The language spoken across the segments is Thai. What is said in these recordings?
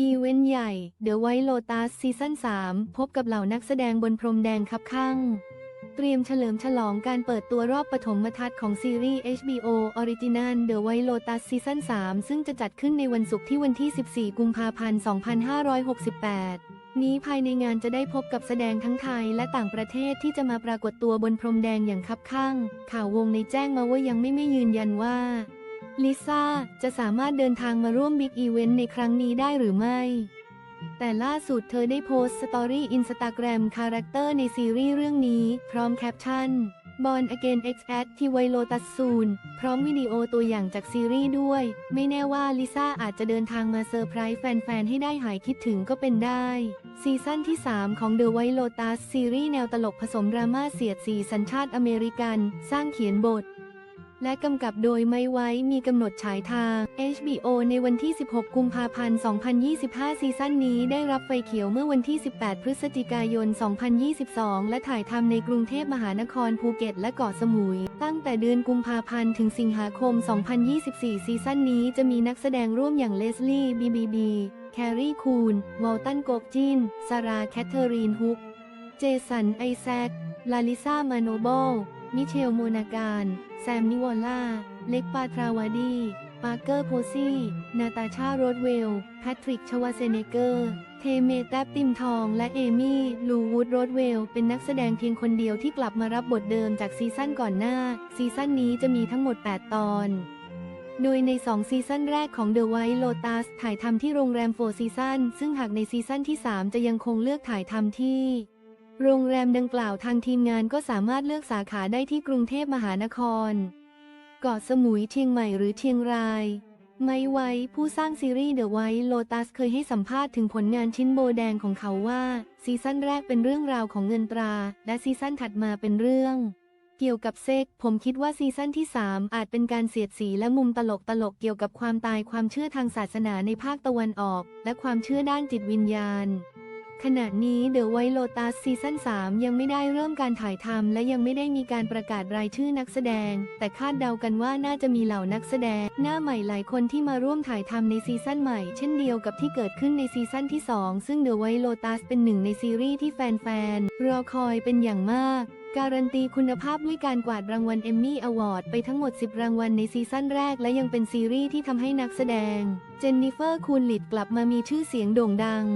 อีเวนต์ใหญ่ The White Lotus ซีซั่น3 พบกับเหล่านักแสดงบนพรมแดงคับข้าง เตรียมเฉลิมฉลองการเปิดตัวรอบปฐมทัศน์ของซีรีส์ HBO Original The White Lotus ซีซั่น3 ซึ่งจะจัดขึ้นในวันศุกร์ที่วันที่ 14 กุมภาพันธ์ 2568 นี้ภายในงานจะได้พบกับแสดงทั้งไทยและต่างประเทศที่จะมาปรากฏตัวบนพรมแดงอย่างคับข้าง ข่าววงในแจ้งมาว่ายังไม่ไม่ยืนยันว่า ลิซ่าจะสามารถเดินทางมาร่วมบิ๊กอีเวนต์ในครั้งนี้ได้หรือไม่ แต่ล่าสุดเธอได้โพสต์สตอรี่อินสตาแกรมคาแรคเตอร์ในซีรีส์เรื่องนี้ พร้อมแคปชั่น Born Again X at ที่ไวโลตัสซูนพร้อมวิดีโอตัวอย่างจากซีรีส์ด้วย ไม่แน่ว่าลิซ่าอาจจะเดินทางมาเซอร์ไพรส์แฟน ๆ ให้ได้หายคิดถึงก็เป็นได้ ซีซั่นที่ 3 ของ The White Lotus ซีรีส์แนวตลกผสมดราม่าเสียดสีสัญชาติอเมริกัน สร้างเขียนบท และกำกับโดยไม่ไว้มีกำหนดฉายทาง HBO ในวันที่ 16 กุมภาพันธ์ 2025 ซีซั่นนี้ได้รับไฟเขียวเมื่อวันที่ 18 พฤศจิกายน 2022 และถ่ายทำในกรุงเทพมหานครภูเก็ต และเกาะสมุย ตั้งแต่เดือนกุมภาพันธ์ ถึงสิงหาคม 2024 ซีซั่นนี้จะมีนักแสดงร่วมอย่างเลสลี่บีบีบีแครีคูนวอลตันโกกจินซาราแคทเธอรีนฮุก เจสันไอแซค ลาลิซามาโนโบลมิเชลโมนาการ แซมนิวอลล่า เล็กปาทราวาดี ปาร์เกอร์โพซี่ นาตาชาโรดเวล แพทริก ชวาเซเนเกอร์ เทเมแตบติมทอง และเอมี่ ลูวูดโรดเวล เป็นนักแสดงเพียงคนเดียวที่กลับมารับบทเดิมจากซีซั่นก่อนหน้า ซีซั่นนี้จะมีทั้งหมด 8 ตอนโดยใน 2 ซีซั่นแรกของ The White Lotus ถ่ายทำที่โรงแรมโฟซีซั่นซึ่งหากในซีซั่นที่ 3 จะยังคงเลือกถ่ายทำที่ โรงแรมดังกล่าวทางทีมงานก็สามารถเลือกสาขาได้ที่กรุงเทพมหานคร เกาะสมุยเชียงใหม่หรือเชียงราย ไม่ไว้ผู้สร้างซีรีส์ The White Lotus เคยให้สัมภาษณ์ถึงผลงานชิ้นโบแดงของเขาว่า ซีซั่นแรกเป็นเรื่องราวของเงินตรา และซีซั่นถัดมาเป็นเรื่อง เกี่ยวกับเซ็กผมคิดว่าซีซั่นที่ 3 อาจเป็นการเสียดสีและมุมตลกตลกๆเกี่ยวกับความตายความเชื่อทางศาสนาในภาคตะวันออก และความเชื่อด้านจิตวิญญาณ ขณะนี้ The White Lotus ซีซั่น 3 ยังไม่ได้เริ่มการถ่ายทำและยังไม่ได้มีการประกาศรายชื่อนักแสดง แต่คาดเดากันว่าน่าจะมีเหล่านักแสดง หน้าใหม่หลายคนที่มาร่วมถ่ายทำในซีซั่นใหม่ เช่นเดียวกับที่เกิดขึ้นในซีซั่นที่ 2 ซึ่ง The White Lotus เป็นหนึ่งในซีรีส์ที่แฟนๆรอคอยเป็นอย่างมากการันตีคุณภาพด้วยการกวาดรางวัลเอมมี่อวอร์ดไปทั้งหมด 10 รางวัลในซีซั่นแรกและยังเป็นซีรีส์ที่ทำให้นักแสดง เจนนิเฟอร์คูนลิดกลับมามีชื่อเสียงโด่งดัง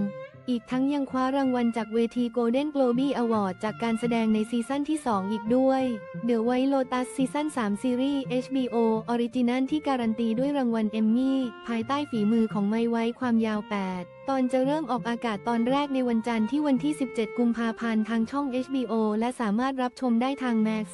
อีกทั้งยังคว้ารางวัลจากเวที Golden Globe Award จากการแสดงในซีซั่นที่ 2 อีกด้วย The White Lotus ซีซั่น3 ซีรีส์ HBO Original ที่การันตีด้วยรางวัลเอมมี่ ภายใต้ฝีมือของไมไว้ความยาว 8 ตอนจะเริ่มออกอากาศตอนแรกในวันจันทร์ที่วันที่ 17 กุมภาพันธ์ทางช่อง HBO และสามารถรับชมได้ทาง Max